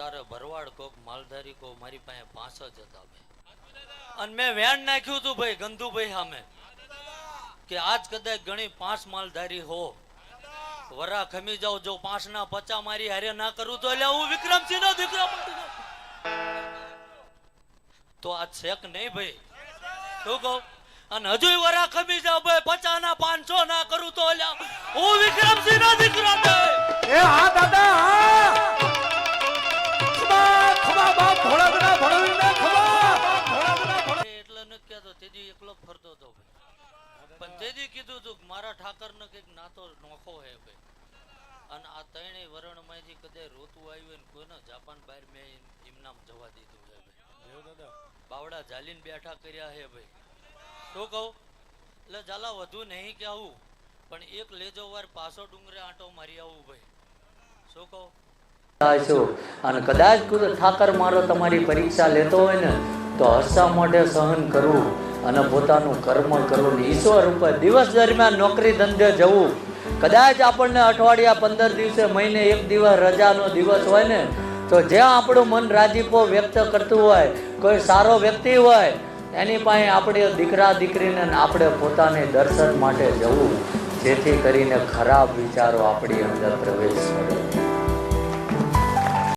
તારે ભરવાડ કોક માલધારી કો મારી પાસે પાંચ જ હતા ભાઈ. અને મેં વેણ નાખ્યું હતું ભાઈ, ગંધુભાઈ સામે. કે આજ કદાચ ગણી પાંચ માલધારી હો. વરા ખમી જાવ જો પાંચ ના પચા મારી હારે ના કરું તો એટલે હું વિક્રમસિંહ નો દીકરો તો આ છેક નહીં ભાઈ. શું કહું? અને હજુ વરા ખમી જાવ ભાઈ પચા ના પાંચસો ના કરું તો એટલે હું વિક્રમસિંહ નો દીકરો તેજી કીધું તું કે મારા ઠાકર કંઈક કંઈક નાતો નોખો હે ભાઈ. અને આ ત્રણેય વરણમાંથી કદાચ રોતું આવ્યું ને કોઈને જાપાન બહાર મેં એમનામ જવા દીધું છે ભાઈ. બાવડા જાલીને બેઠા કર્યા હે ભાઈ. શું કહું? એટલે જાલા વધુ નહીં કે આવું પણ એક લેજો વાર પાછો ડુંગરે આંટો મારી આવું ભાઈ. શું કહું? અને કદાચ ઠાકર મારો તમારી પરીક્ષા લેતો હોય ને તો હસા મોઢે સહન કરવું અને પોતાનું કર્મ કરવું ઈશ્વર ઉપર દિવસ દરમિયાન નોકરી ધંધે જવું. કદાચ આપણને અઠવાડિયા પંદર દિવસે, મહિને એક દિવસ રજાનો દિવસ હોય ને, તો જ્યાં આપણું મન રાજીપો વ્યક્ત કરતું હોય, કોઈ સારો વ્યક્તિ હોય, એની પાસે આપણે દીકરા દીકરીને આપણે પોતાને દર્શન માટે જવું. જેથી કરીને ખરાબ વિચારો આપણી અંદર પ્રવેશ